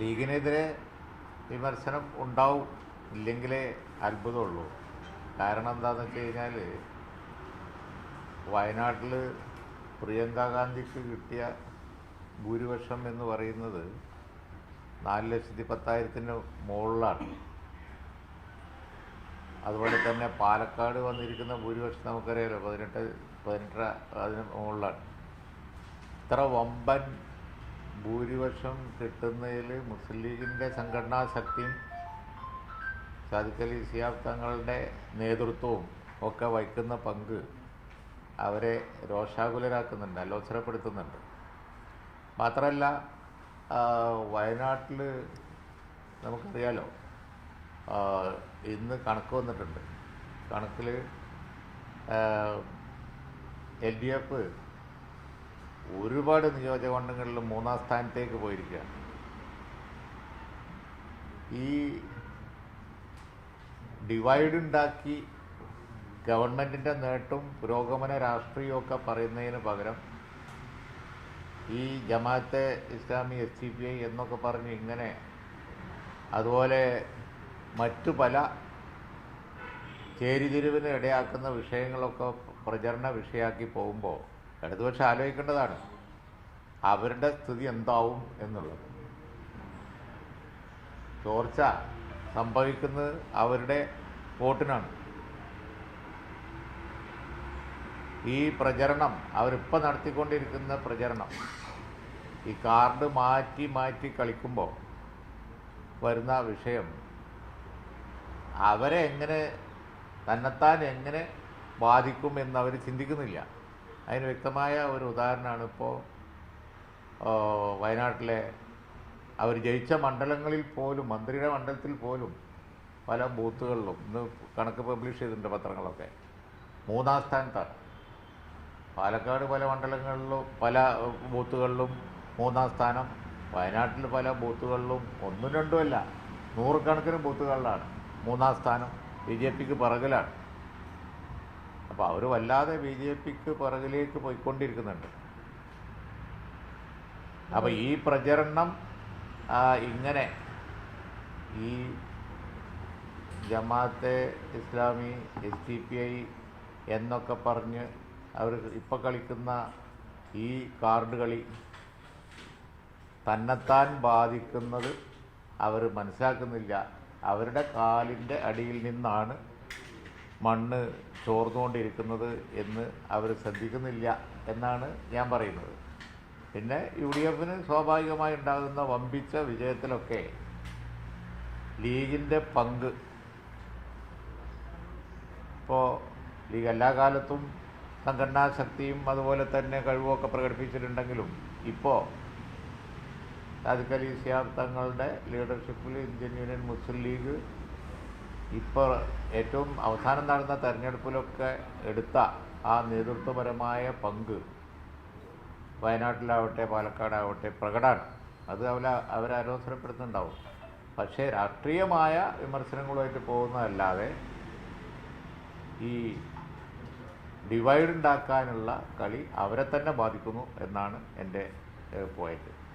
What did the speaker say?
ലീഗിനെതിരെ വിമർശനം ഉണ്ടാവും ഇല്ലെങ്കിലേ അത്ഭുതമുള്ളൂ. കാരണം എന്താണെന്ന് വെച്ച് കഴിഞ്ഞാൽ വയനാട്ടിൽ പ്രിയങ്ക ഗാന്ധിക്ക് കിട്ടിയ ഭൂരിപക്ഷം എന്ന് പറയുന്നത് നാല് ലക്ഷത്തി പത്തായിരത്തിന് മുകളിലാണ്. അതുപോലെ തന്നെ പാലക്കാട് വന്നിരിക്കുന്ന ഭൂരിപക്ഷം നമുക്കറിയാലോ പതിനെട്ട് പതിനെട്ടര അതിന് മുകളിലാണ്. ഇത്ര വമ്പൻ ഭൂരിപക്ഷം കിട്ടുന്നതിൽ മുസ്ലിം ലീഗിന്റെ സംഘടനാ ശക്തിയും സാദിഖലി സിയാബ് തങ്ങളുടെ നേതൃത്വവും ഒക്കെ വഹിക്കുന്ന പങ്ക് അവരെ രോഷാകുലരാക്കുന്നുണ്ട് അലോസരപ്പെടുത്തുന്നുണ്ട്. മാത്രമല്ല വയനാട്ടിൽ നമുക്കറിയാലോ ഇന്ന് കണക്ക് വന്നിട്ടുണ്ട്. കണക്കിൽ എൽ ഡി എഫ് ഒരുപാട് നിയോജകമണ്ഡലങ്ങളിൽ മൂന്നാം സ്ഥാനത്തേക്ക് പോയിരിക്കുകയാണ്. ഈ ഡിവൈഡ് ഉണ്ടാക്കി ഗവൺമെന്റിന്റെ നേട്ടവും പുരോഗമന രാഷ്ട്രീയമൊക്കെ പറയുന്നതിന് പകരം ഈ Jamaat-e Islami S C P I എന്നൊക്കെ പറഞ്ഞ് ഇങ്ങനെ അതുപോലെ മറ്റു പല ചേരിതിരിവിന് ഇടയാക്കുന്ന വിഷയങ്ങളൊക്കെ പ്രചരണ വിഷയമാക്കി പോകുമ്പോൾ ഇടതുപക്ഷം ആലോചിക്കേണ്ടതാണ് അവരുടെ സ്ഥിതി എന്താവും എന്നുള്ളത്. ചോർച്ച സംഭവിക്കുന്നത് അവരുടെ വോട്ടിനാണ്. ഈ പ്രചരണം അവരിപ്പോൾ നടത്തിക്കൊണ്ടിരിക്കുന്ന പ്രചരണം ഈ കാർഡ് മാറ്റി മാറ്റി കളിക്കുമ്പോൾ വരുന്ന വിഷയം അവരെ എങ്ങനെ തന്നെത്താൻ എങ്ങനെ ബാധിക്കും എന്ന് അവർ ചിന്തിക്കുന്നില്ല. അതിന് വ്യക്തമായ ഒരു ഉദാഹരണമാണ് ഇപ്പോൾ വയനാട്ടിലെ അവർ ജയിച്ച മണ്ഡലങ്ങളിൽ പോലും മന്ത്രിയുടെ മണ്ഡലത്തിൽ പോലും പല ബൂത്തുകളിലും ഇന്ന് കണക്ക് പബ്ലിഷ് ചെയ്തിട്ടുണ്ട് പത്രങ്ങളൊക്കെ. മൂന്നാം സ്ഥാനത്താണ്. പാലക്കാട് പല മണ്ഡലങ്ങളിലും പല ബൂത്തുകളിലും മൂന്നാം സ്ഥാനം. വയനാട്ടിൽ പല ബൂത്തുകളിലും ഒന്നും രണ്ടുമല്ല നൂറുകണക്കിന് ബൂത്തുകളിലാണ് മൂന്നാം സ്ഥാനം. ബി ജെ പിക്ക് പിറകിലാണ്. അപ്പോൾ അവർ വല്ലാതെ ബി ജെ പിക്ക് പുറകിലേക്ക് പോയിക്കൊണ്ടിരിക്കുന്നുണ്ട്. അപ്പോൾ ഈ പ്രചരണം ഇങ്ങനെ ഈ Jamaat-e Islami S T P I എന്നൊക്കെ പറഞ്ഞ് അവർ ഇപ്പോൾ കളിക്കുന്ന ഈ കാർഡ് കളി തന്നെത്താൻ ബാധിക്കുന്നത് അവർ മനസ്സിലാക്കുന്നില്ല. അവരുടെ കാലിന്റെ അടിയിൽ നിന്നാണ് മണ്ണ് ചോർന്നുകൊണ്ടിരിക്കുന്നത് എന്ന് അവർ ശ്രദ്ധിക്കുന്നില്ല എന്നാണ് ഞാൻ പറയുന്നത്. പിന്നെ യു ഡി എഫിന് സ്വാഭാവികമായി ഉണ്ടാകുന്ന വമ്പിച്ച വിജയത്തിലൊക്കെ ലീഗിന്റെ പങ്ക്. ഇപ്പോൾ ലീഗ് എല്ലാ കാലത്തും സംഘടനാ ശക്തിയും അതുപോലെ തന്നെ കഴിവുമൊക്കെ പ്രകടിപ്പിച്ചിട്ടുണ്ടെങ്കിലും ഇപ്പോൾ സാദിഖ് തങ്ങളുടെ ലീഡർഷിപ്പിൽ ഇന്ത്യൻ യൂണിയൻ മുസ്ലിം ലീഗ് ഇപ്പോൾ ഏറ്റവും അവസാനം നടന്ന തെരഞ്ഞെടുപ്പിലൊക്കെ എടുത്ത ആ നേതൃത്വപരമായ പങ്ക് വയനാട്ടിലാവട്ടെ പാലക്കാടാവട്ടെ പ്രകടമാണ് അത് അവർ അവരെ അലോസരപ്പെടുത്തുന്നുണ്ടാവും പക്ഷേ രാഷ്ട്രീയമായ വിമർശനങ്ങളുമായിട്ട് പോകുന്നതല്ലാതെ ഈ ഡിവൈഡ് ഉണ്ടാക്കാനുള്ള കളി അവരെ തന്നെ ബാധിക്കുന്നു എന്നാണ് എന്റെ പോയിന്റ്